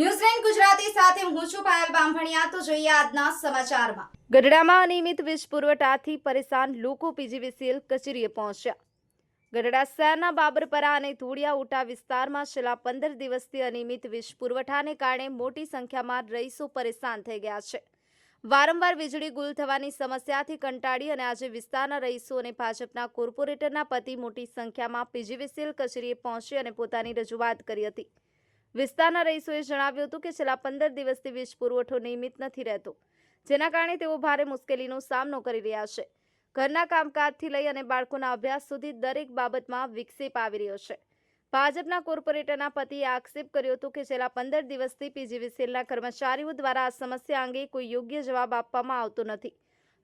ન્યૂઝલેન્ડ ગુજરાતી સાથે હું છું પાયલ બામભણિયા તો જોઈએ આજના સમાચારમાં. ગઢડામાં અનિયમિત વીજ પુરવઠાથી પરેશાન લોકો પીજીવીસીએલ કચેરીએ પહોંચ્યા. ગઢડા શહેરના બાબરપરા અને ધોળિયા ઉટા વિસ્તારમાં છેલ્લા પંદર દિવસથી અનિયમિત વીજ પુરવઠાને કારણે મોટી સંખ્યામાં રહીશો પરેશાન થઈ ગયા છે. વારંવાર વીજળી ગુલ થવાની સમસ્યાથી કંટાળી અને આજે વિસ્તારના રહીશો અને ભાજપના કોર્પોરેટરના પતિ મોટી સંખ્યામાં પીજીવીસીએલ કચેરીએ પહોંચી અને પોતાની રજૂઆત કરી હતી. વિસ્તારના રહીશોએ જણાવ્યું હતું કે છેલ્લા પંદર દિવસથી વીજ પુરવઠો નિયમિત નથી રહેતો, જેના કારણે તેઓ ભારે મુશ્કેલીનો સામનો કરી રહ્યા છે. ઘરના કામકાજથી લઈ અને બાળકોના અભ્યાસ સુધી દરેક બાબતમાં વિક્ષેપ આવી રહ્યો છે. ભાજપના કોર્પોરેટરના પતિએ આક્ષેપ કર્યો હતો કે છેલ્લા પંદર દિવસથી પીજીવીસીએલના કર્મચારીઓ દ્વારા આ સમસ્યા અંગે કોઈ યોગ્ય જવાબ આપવામાં આવતો નથી.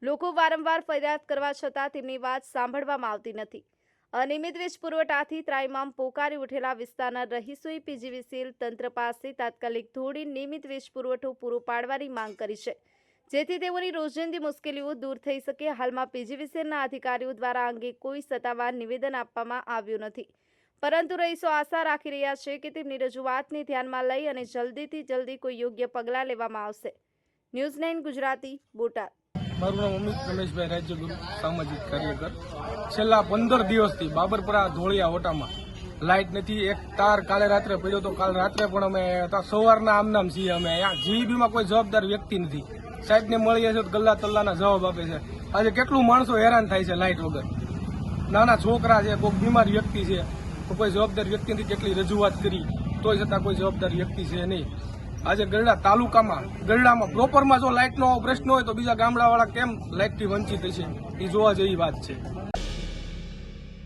લોકો વારંવાર ફરિયાદ કરવા છતાં તેમની વાત સાંભળવામાં આવતી નથી. અનિયમિત વીજ પુરવઠાથી ત્રાઇમામ પોકારી ઉઠેલા વિસ્તારના રહીશોએ પીજીવીસીએલ તંત્ર પાસે તાત્કાલિક ધોળી નિયમિત વીજ પુરવઠો પૂરો પાડવાની માંગ કરી છે. જેથી તેઓની રોજિંદી મુશ્કેલીઓ દૂર થઈ શકે. હાલમાં પીજીવીસીએલના અધિકારીઓ દ્વારા અંગે કોઈ સત્તાવાર નિવેદન આપવામાં આવ્યું નથી. પરંતુ રહીશો આશા રાખી રહ્યા છે કે તેમની રજૂઆતને ધ્યાનમાં લઈ અને જલ્દીથી જલ્દી કોઈ યોગ્ય પગલાં લેવામાં આવશે. News nine Gujarati, Botad. મારું નામ અમિત રમેશભાઈ રાજ્યગુરુ, સામાજિક કાર્યકર. છેલ્લા પંદર દિવસથી બાબરપરા ધોળિયા ઓટામાં લાઇટ નથી, એક તાર કાલે રાત્રે પડ્યો તો કાલ રાત્રે પણ અમે સવારના આમનામ છીએ અમે. અહીંયા જીઈબીમાં કોઈ જવાબદાર વ્યક્તિ નથી. સાહેબને મળીએ છીએ તો ગલ્લા તલ્લાના જવાબ આપે છે. આજે કેટલું માણસો હેરાન થાય છે લાઇટ વગર. નાના છોકરા છે કોઈ બીમાર વ્યક્તિ છે કોઈ જવાબદાર વ્યક્તિ નથી, કેટલી રજૂઆત કરી, તોય છતાં કોઈ જવાબદાર વ્યક્તિ છે નહીં. આજે ગરડા તાલુકામાં, ગરડામાં પ્રોપરમાં જો લાઇટનો પ્રશ્ન હોય તો બીજા ગામડાવાળા કેમ લાઇટથી વંચિત છે એ જોવા જેવી વાત છે.